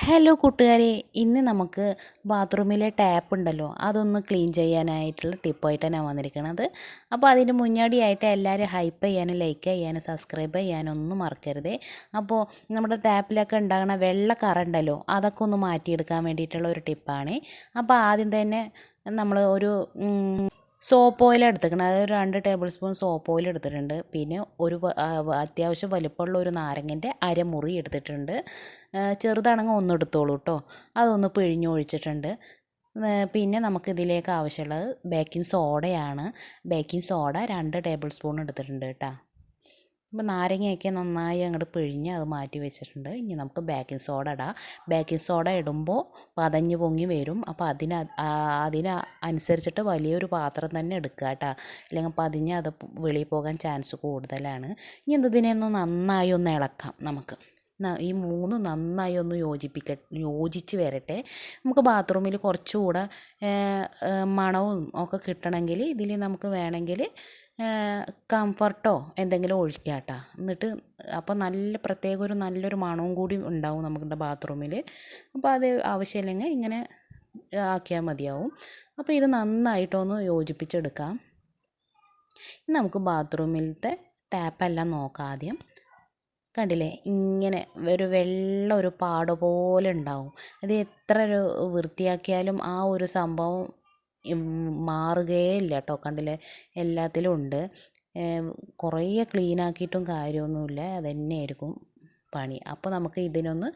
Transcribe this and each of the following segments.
Hello കൂട്ടുകാരെ. ഇന്ന് നമുക്ക് ബാത്റൂമിലെ ടാപ്പ് ഉണ്ടല്ലോ അതൊന്ന് ക്ലീൻ ചെയ്യാനായിട്ടുള്ള ടിപ്പായിട്ടാണ് ഞാൻ വന്നിരിക്കുന്നത് അപ്പോൾ അതിന് മുന്നോടിയായിട്ട് എല്ലാവരും ഹൈപ്പ് ചെയ്യാനും ലൈക്ക് ചെയ്യാനും സബ്സ്ക്രൈബ് ചെയ്യാനും ഒന്നും മറക്കരുത്. അപ്പോൾ നമ്മുടെ ടാപ്പിലൊക്കെ ഉണ്ടാകുന്ന വെള്ള കറണ്ടല്ലോ അതൊക്കെ ഒന്ന് മാറ്റിയെടുക്കാൻ വേണ്ടിയിട്ടുള്ള ഒരു ടിപ്പാണ് അപ്പോൾ ആദ്യം തന്നെ നമ്മൾ ഒരു സോപ്പ് ഓയിൽ എടുത്തിരിക്കണം അതായത് ഒരു രണ്ട് ടേബിൾ സ്പൂൺ സോപ്പ് ഓയിൽ എടുത്തിട്ടുണ്ട്. പിന്നെ ഒരു അത്യാവശ്യം വലിപ്പമുള്ള ഒരു നാരങ്ങന്റെ അരമുറി എടുത്തിട്ടുണ്ട്. ചെറുതാണെങ്കിൽ ഒന്ന് എടുത്തോളൂ കേട്ടോ അതൊന്ന് പിഴിഞ്ഞൊഴിച്ചിട്ടുണ്ട്. പിന്നെ നമുക്ക് ഇതിലേക്ക് ആവശ്യമുള്ളത് ബേക്കിംഗ് സോഡയാണ് ബേക്കിംഗ് സോഡ രണ്ട് ടേബിൾ സ്പൂൺ എടുത്തിട്ടുണ്ട് കേട്ടോ അപ്പോൾ നാരങ്ങയൊക്കെ നന്നായി അങ്ങോട്ട് പിഴിഞ്ഞ് അത് മാറ്റി വെച്ചിട്ടുണ്ട്. ഇനി നമുക്ക് ബേക്കിംഗ് സോഡ ഇടാം. ബേക്കിംഗ് സോഡ ഇടുമ്പോൾ പതഞ്ഞ് പൊങ്ങി വരും. അപ്പോൾ അതിന് അതിന് അനുസരിച്ചിട്ട് വലിയൊരു പാത്രം തന്നെ എടുക്കുക കേട്ടോ. അല്ലെങ്കിൽ പതിഞ്ഞ് അത് വെളിയിൽ പോകാൻ ചാൻസ് കൂടുതലാണ്. ഇനി ഇതിനെ ഒന്ന് നന്നായി ഒന്ന് ഇളക്കാം നമുക്ക്. ഈ മൂന്ന് നന്നായി ഒന്ന് യോജിപ്പിക്ക യോജിച്ച് വരട്ടെ. നമുക്ക് ബാത്റൂമിൽ കുറച്ചുകൂടെ മണവും ഒക്കെ കിട്ടണമെങ്കിൽ ഇതിൽ നമുക്ക് വേണമെങ്കിൽ കംഫർട്ടോ എന്തെങ്കിലും ഒഴിക്കാം എന്നിട്ട് അപ്പോൾ നല്ല പ്രത്യേക ഒരു നല്ലൊരു മണവും കൂടി ഉണ്ടാവും നമ്മുടെ ബാത്റൂമിൽ അപ്പോൾ അത് ആവശ്യമില്ലെങ്കിൽ ഇങ്ങനെ ആക്കിയാൽ മതിയാവും. അപ്പോൾ ഇത് നന്നായിട്ടൊന്ന് യോജിപ്പിച്ചെടുക്കാം. നമുക്ക് ബാത്റൂമിലത്തെ ടാപ്പെല്ലാം നോക്കാം ആദ്യം. കണ്ടില്ലേ? ഇങ്ങനെ ഒരു വെള്ള ഒരു പാട പോലെ ഉണ്ടാവും. അത് എത്ര ഒരു വൃത്തിയാക്കിയാലും ആ ഒരു സംഭവം മാറുകയേ ഇല്ല കേട്ടോ. കണ്ടില്ലേ? എല്ലാത്തിലും ഉണ്ട്. കുറേ ക്ലീൻ ആക്കിയിട്ടും കാര്യമൊന്നുമില്ല. അതുതന്നെയായിരിക്കും പണി. അപ്പോൾ നമുക്ക് ഇതിനൊന്ന്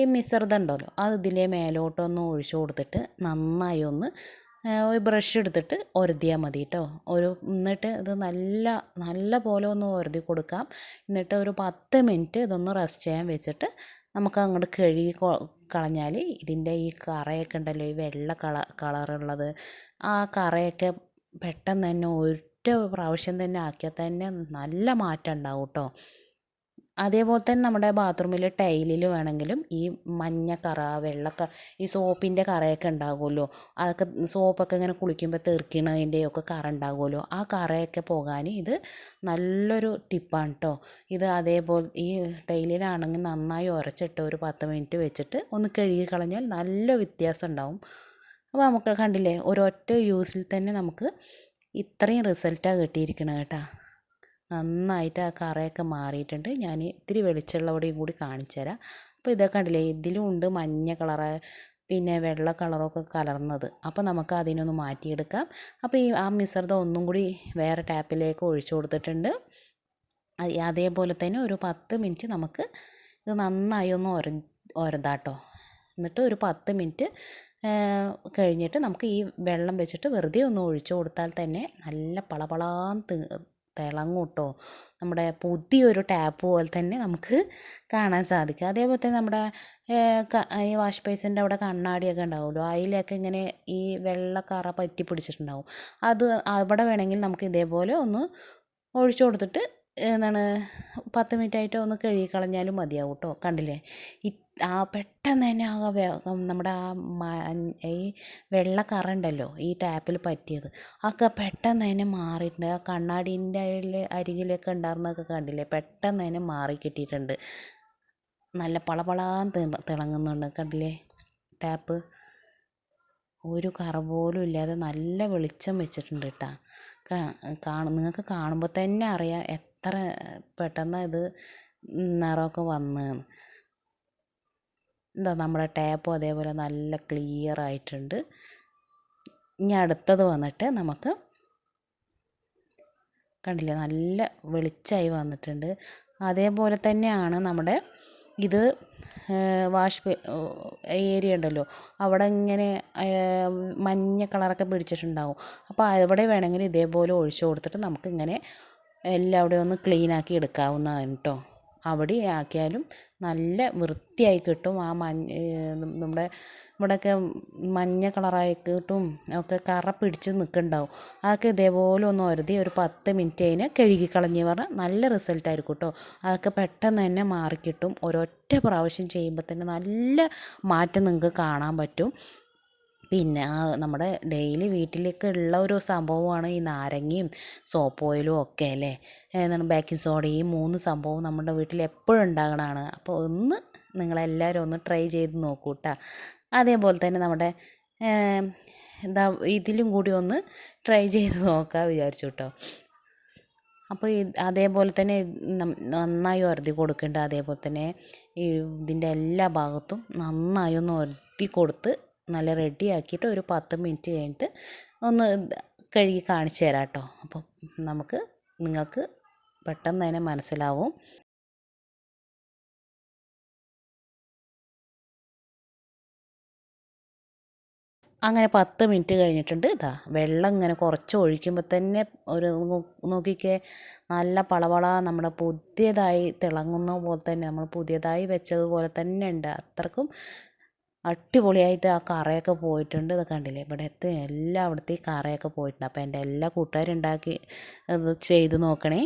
ഈ മിശ്രിതം ഉണ്ടല്ലോ അത് ഇതിലെ മേലോട്ടൊന്ന് ഒഴിച്ചു കൊടുത്തിട്ട് നന്നായി ഒന്ന് ഒരു ബ്രഷ് എടുത്തിട്ട് ഒരതിയാൽ മതി കേട്ടോ ഒരു എന്നിട്ട് ഇത് നല്ല നല്ല പോലെ ഒന്ന് ഒരതി കൊടുക്കാം. എന്നിട്ട് ഒരു പത്ത് മിനിറ്റ് ഇതൊന്ന് റെസ്റ്റ് ചെയ്യാൻ വെച്ചിട്ട് നമുക്ക് അങ്ങോട്ട് കഴുകി കളഞ്ഞാൽ ഇതിന്റെ ഈ കറയൊക്കെ ഉണ്ടല്ലോ ഈ വെള്ള കള കളറുള്ളത് ആ കറയൊക്കെ പെട്ടെന്ന് തന്നെ ഒറ്റ പ്രാവശ്യം തന്നെ ആക്കിയാൽ തന്നെ നല്ല മാറ്റം ഉണ്ടാവും കേട്ടോ അതേപോലെ തന്നെ നമ്മുടെ ബാത്റൂമിൽ ടൈലിൽ വേണമെങ്കിലും ഈ മഞ്ഞ കറ വെള്ള ഈ സോപ്പിന്റെ കറയൊക്കെ ഉണ്ടാകുമല്ലോ. അതൊക്കെ സോപ്പൊക്കെ ഇങ്ങനെ കുളിക്കുമ്പോൾ തെറിക്കണതിന്റെയൊക്കെ കറ ഉണ്ടാകുമല്ലോ. ആ കറയൊക്കെ പോകാൻ ഇത് നല്ലൊരു ടിപ്പാണ് കേട്ടോ ഇത് അതേപോലെ ഈ ടൈലിലാണെങ്കിൽ നന്നായി ഉരച്ചിട്ട് ഒരു പത്ത് മിനിറ്റ് വെച്ചിട്ട് ഒന്ന് കഴുകി കളഞ്ഞാൽ നല്ല വ്യത്യാസം ഉണ്ടാവും. അപ്പോൾ നമുക്ക് കണ്ടില്ലേ? ഒരൊറ്റ യൂസിൽ തന്നെ നമുക്ക് ഇത്രയും റിസൾട്ടാണ് കിട്ടിയിരിക്കണത് കേട്ടോ. നന്നായിട്ട് ആ കറയൊക്കെ മാറിയിട്ടുണ്ട്. ഞാൻ ഇത്തിരി വെളിച്ചുള്ളവടെയും കൂടി കാണിച്ചു തരാം. അപ്പോൾ ഇതൊക്കെ കണ്ടില്ലേ ഇതിലും ഉണ്ട് മഞ്ഞ കളറ് പിന്നെ വെള്ള കളറൊക്കെ കലർന്നത്. അപ്പോൾ നമുക്ക് അതിനൊന്ന് മാറ്റിയെടുക്കാം. അപ്പോൾ ഈ ആ മിശ്രിതം ഒന്നും കൂടി വേറെ ടാപ്പിലേക്ക് ഒഴിച്ചു കൊടുത്തിട്ടുണ്ട്. അതേപോലെ തന്നെ ഒരു പത്ത് മിനിറ്റ് നമുക്ക് ഇത് നന്നായി ഒന്ന് ഒര ഒരതാട്ടോ എന്നിട്ട് ഒരു പത്ത് മിനിറ്റ് കഴിഞ്ഞിട്ട് നമുക്ക് ഈ വെള്ളം വെച്ചിട്ട് വെറുതെ ഒന്ന് ഒഴിച്ചു കൊടുത്താൽ തന്നെ നല്ല പളപളാന്ന് തിളങ്ങും കേട്ടോ നമ്മുടെ പുതിയൊരു ടാപ്പ് പോലെ തന്നെ നമുക്ക് കാണാൻ സാധിക്കും. അതേപോലെ തന്നെ നമ്മുടെ ഈ വാഷ് ബേസിന്റെ അവിടെ കണ്ണാടിയൊക്കെ ഉണ്ടാവുമല്ലോ. അതിലൊക്കെ ഇങ്ങനെ ഈ വെള്ള കറ പറ്റി പിടിച്ചിട്ടുണ്ടാവും അത് അവിടെ വേണമെങ്കിൽ നമുക്ക് ഇതേപോലെ ഒന്ന് ഒഴിച്ചു കൊടുത്തിട്ട് എന്താണ് പത്ത് മിനിറ്റ് ആയിട്ടോ ഒന്ന് കഴുകി കളഞ്ഞാലും മതിയാവും കേട്ടോ കണ്ടില്ലേ ആ പെട്ടെന്ന് തന്നെ ആ നമ്മുടെ ആ ഈ വെള്ള കറ ഉണ്ടല്ലോ ഈ ടാപ്പിൽ പറ്റിയത്. അതൊക്കെ പെട്ടെന്ന് തന്നെ മാറിയിട്ടുണ്ട്. ആ കണ്ണാടീന്റെ അരികിലൊക്കെ ഉണ്ടായിരുന്നൊക്കെ കണ്ടില്ലേ? പെട്ടെന്ന് തന്നെ മാറി കിട്ടിയിട്ടുണ്ട്. നല്ല പളപളാൻ തിളങ്ങുന്നുണ്ട് കണ്ടില്ലേ? ടാപ്പ്. ഒരു കറ പോലും ഇല്ലാതെ നല്ല വെളിച്ചം വെച്ചിട്ടുണ്ട് കേട്ടോ. കാണ. നിങ്ങൾക്ക് കാണുമ്പോൾ തന്നെ അറിയാം എത്ര പെട്ടെന്ന് ഇത് നിറമൊക്കെ വന്നതെന്ന് എന്താ നമ്മുടെ ടാപ്പും അതേപോലെ നല്ല ക്ലിയർ ആയിട്ടുണ്ട്. ഇനി അടുത്തത് വന്നിട്ട് നമുക്ക് കണ്ടില്ലേ നല്ല വെളിച്ചമായി വന്നിട്ടുണ്ട്. അതേപോലെ തന്നെയാണ് നമ്മുടെ ഇത് വാഷ് ഏരിയ ഉണ്ടല്ലോ അവിടെ ഇങ്ങനെ മഞ്ഞ കളറൊക്കെ പിടിച്ചിട്ടുണ്ടാവും. അപ്പോൾ അവിടെ വേണമെങ്കിൽ ഇതേപോലെ ഒഴിച്ചു കൊടുത്തിട്ട് നമുക്കിങ്ങനെ അവിടെ ഒന്ന് ക്ലീനാക്കി എടുക്കാവുന്നതാണ് കേട്ടോ അവിടെ ആക്കിയാലും നല്ല വൃത്തിയായി കിട്ടും. ആ മഞ്ഞ നമ്മുടെ ഇവിടെയൊക്കെ മഞ്ഞ കളറായിട്ടും ഒക്കെ കറ പിടിച്ച് നിൽക്കുന്നുണ്ടാവും. അതൊക്കെ ഇതേപോലെ ഒന്ന് ഒരുതി ഒരു പത്ത് മിനിറ്റ് അതിനെ കഴുകി കളഞ്ഞ് പറഞ്ഞാൽ നല്ല റിസൾട്ട് ആയിരിക്കും കേട്ടോ അതൊക്കെ പെട്ടെന്ന് തന്നെ മാറിക്കിട്ടും. ഒരൊറ്റ പ്രാവശ്യം ചെയ്യുമ്പോൾ തന്നെ നല്ല മാറ്റം നിങ്ങൾക്ക് കാണാൻ പറ്റും. പിന്നെ നമ്മുടെ ഡെയിലി വീട്ടിലേക്ക് ഉള്ള ഒരു സംഭവമാണ് ഈ നാരങ്ങയും സോപ്പ് ഓയിലും ഒക്കെ അല്ലേ? എന്താണ് ബേക്കിംഗ് സോഡ ഈ മൂന്ന് സംഭവം നമ്മുടെ വീട്ടിൽ എപ്പോഴും ഉണ്ടാകണതാണ്. അപ്പോൾ ഒന്ന് നിങ്ങളെല്ലാവരും ഒന്ന് ട്രൈ ചെയ്ത് നോക്കൂ കേട്ടോ അതേപോലെ തന്നെ നമ്മുടെ എന്താ ഇതിലും കൂടി ഒന്ന് ട്രൈ ചെയ്ത് നോക്കാം വിചാരിച്ചു കേട്ടോ അപ്പോൾ അതേപോലെ തന്നെ നന്നായി ഒരതി കൊടുക്കേണ്ട അതേപോലെ തന്നെ ഇതിന്റെ എല്ലാ ഭാഗത്തും നന്നായി ഒന്ന് ഒരതി കൊടുത്ത് നല്ല റെഡി ആക്കിയിട്ട് ഒരു പത്ത് മിനിറ്റ് കഴിഞ്ഞിട്ട് ഒന്ന് കഴുകി കാണിച്ചു തരാം കേട്ടോ അപ്പം നമുക്ക് നിങ്ങൾക്ക് പെട്ടെന്ന് തന്നെ മനസ്സിലാവും. അങ്ങനെ പത്ത് മിനിറ്റ് കഴിഞ്ഞിട്ടുണ്ട്. ഇതാ വെള്ളം ഇങ്ങനെ കുറച്ച് ഒഴിക്കുമ്പോൾ തന്നെ ഒരു നോക്കിക്കേ നല്ല പളവള നമ്മുടെ പുതിയതായി തിളങ്ങുന്ന പോലെ തന്നെ നമ്മൾ പുതിയതായി വെച്ചതുപോലെ തന്നെ ഉണ്ട്. അത്രക്കും അടിപൊളിയായിട്ട് ആ കറയൊക്കെ പോയിട്ടുണ്ട്. ഇത് കണ്ടില്ലേ? ഇവിടുത്തെ എല്ലാം അവിടുത്തെ കറയൊക്കെ പോയിട്ടുണ്ട്. അപ്പോൾ എന്റെ എല്ലാ കൂട്ടുകാരും ഉണ്ടാക്കി അത് ചെയ്ത് നോക്കണേ.